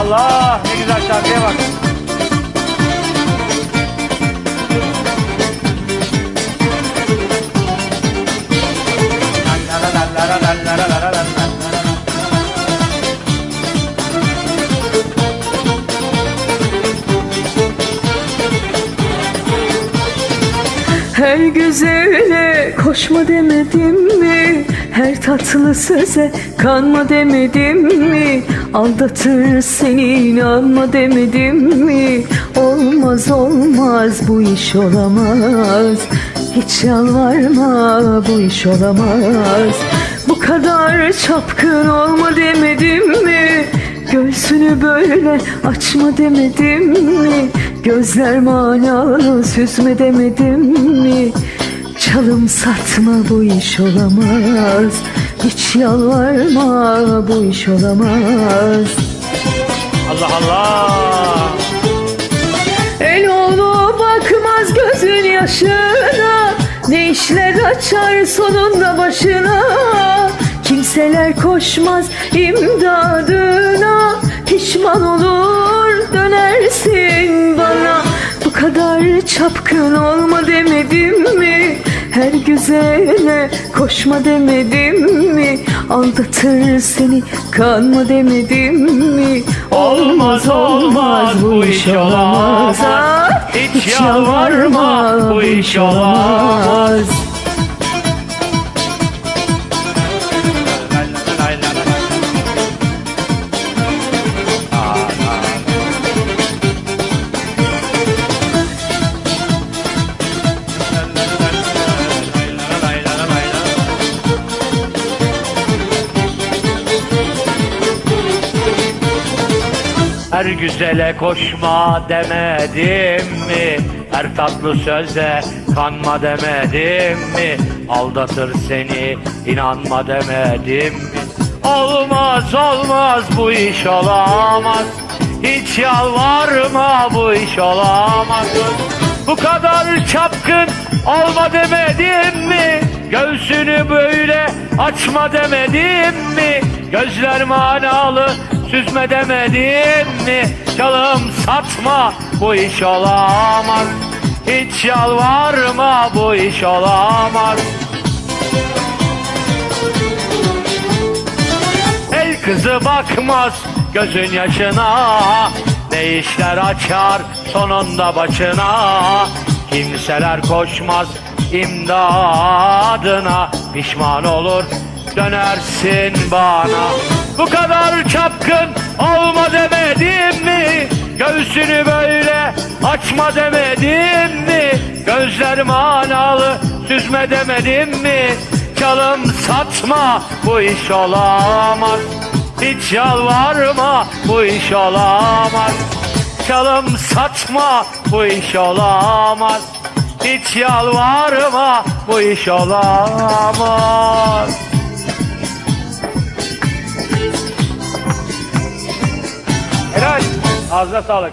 Allah ne güzel şarkıya bak. Her güzele koşma demedim mi? Her tatlı söze kanma demedim mi? Aldatır seni inanma demedim mi? Olmaz olmaz bu iş olamaz Hiç yalvarma bu iş olamaz Bu kadar çapkın olma demedim mi? Göğsünü böyle açma demedim mi? Gözler manalı süzme demedim mi? Çalım satma bu iş olamaz Hiç yalvarma bu iş olamaz Allah Allah. El oğlu bakmaz gözün yaşına Ne işler açar sonunda başına Kimseler koşmaz imdadına Pişman olur dönersin bana Bu kadar çapkın olma demedim mi? Her güzele koşma demedim mi? Aldatır seni kanma demedim mi? Olmaz olmaz bu iş olamaz. Hiç yalvarma bu iş olamaz. Her güzele koşma demedim mi? Her tatlı söze kanma demedim mi? Aldatır seni inanma demedim mi? Olmaz olmaz bu iş olamaz Hiç yalvarma bu iş olamaz Bu kadar çapkın olma demedim mi? Göğsünü böyle açma demedim mi? Gözler manalı süzme demedim mi? Çalım satma bu iş olamaz. Hiç yalvarma bu iş olamaz. El kızı bakmaz gözün yaşına. Ne işler açar sonunda başına. Kimseler koşmaz imdadına. Pişman olur dönersin bana. Bu kadar çapkın olma demedim mi? Göğsünü böyle açma demedim mi? Gözler manalı süzme demedim mi? Çalım satma bu iş olamaz Hiç yalvarma bu iş olamaz Çalım satma bu iş olamaz Hiç yalvarma bu iş olamaz Ağzına sağlık